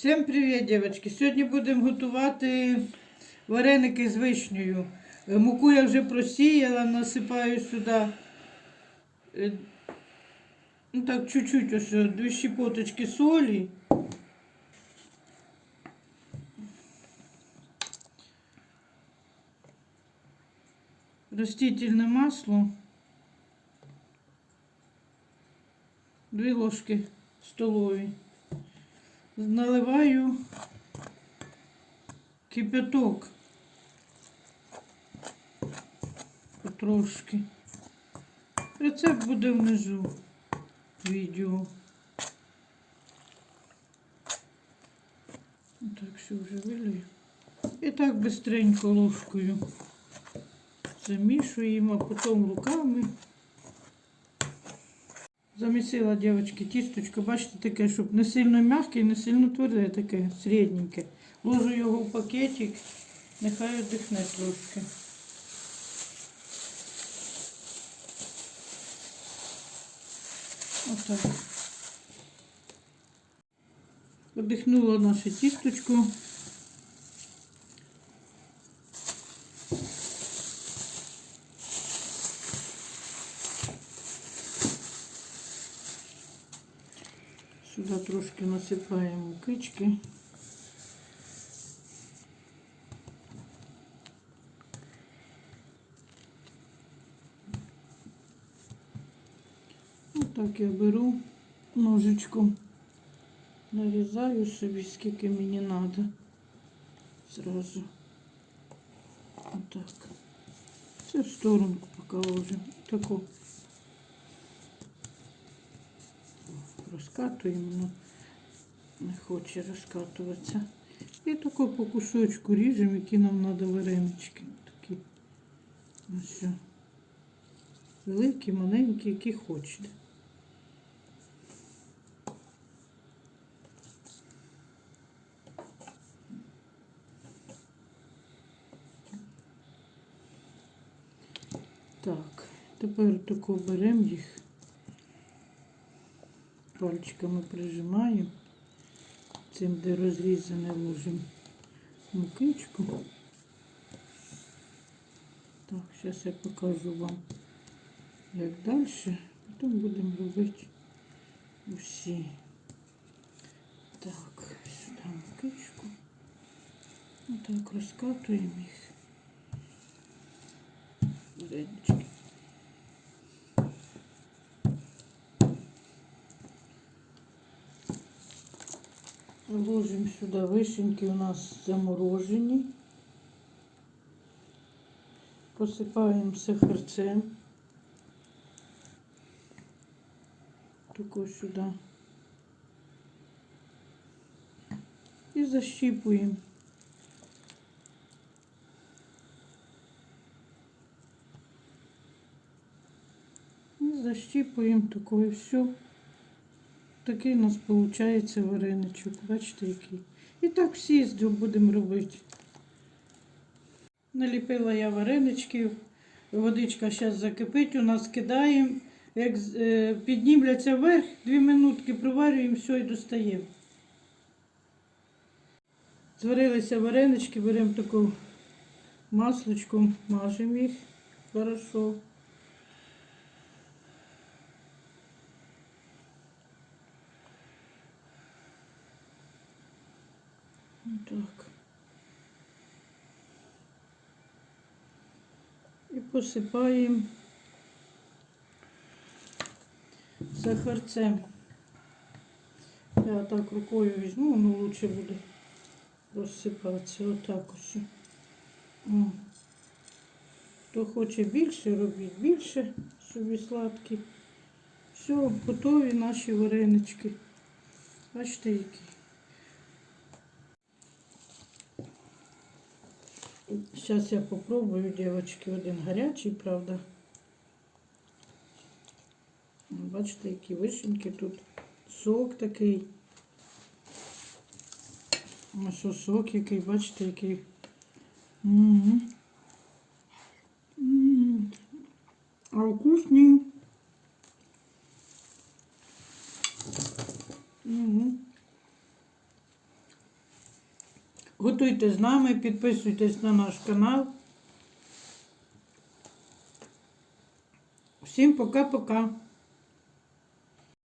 Всім привіт, дівчатки! Сьогодні будемо готувати вареники з вишнею. Е, Муку я вже просіяла, насипаю сюди. е, Ну так, чуть-чуть ось дві щепоточки солі. Растительне масло. Дві ложки столові. Наливаю кипяток. Потрошки. Рецепт буде внизу відео. Так, все вже вилию. І так бистренько ложкою замішуємо, а потім руками. Замісила, дівчатки, тісточко, бачите, таке, щоб не сильно м'яке і не сильно тверде, таке середненьке. Ложу його в пакетик, нехай віддихне трошки. Отак. Одихнуло наше тісточко. Сюди трошки насипаємо кички. Отак я беру ножичком, нарізаю собі, скільки мені треба. Зразу. Отак. Це в сторонку поки ложимо. Таку. Розкатуємо, але не хоче розкатуватися. І тако по кусочку ріжемо, які нам треба варенички. Такі ось. Великі, маленькі, які хочете. Так, тепер тако беремо їх пальчиками прижимаю. Цим, де розрізане, ложимо мукичку. Так, зараз я покажу вам, як далі. Потім будемо робити усі. Так, сюди мукичку. Отак розкатуємо їх. Варенички. Ложим сюда вишеньки у нас заморожені. Посипаємо сахарцем. Тако сюди. І защіпуємо. І защіпуємо тако і все. Такий у нас виходить вареничок. Бачите, який. І так всі з будемо робити. Наліпила я вареничків. Водичка зараз закипить, у нас кидаємо. Як е, піднімляться вверх, дві минутки проварюємо, все і достаємо. Зварилися варенички, беремо таку маслочку, мажемо їх хорошо. Так. І посипаємо сахарцем. Я так рукою візьму, воно лучше буде розсипатися. Отак ось. Хто хоче більше, робіть більше собі сладкі. Все, готові наші варенички. Бачите, які. Сейчас я попробую, девочки, один гарячий, правда. Бачите, які вишеньки тут. Сок такий. Ось сок який, бачите, який. Угу. А вкусний. Угу. Готуйте з нами, підписуйтесь на наш канал. Всім пока-пока.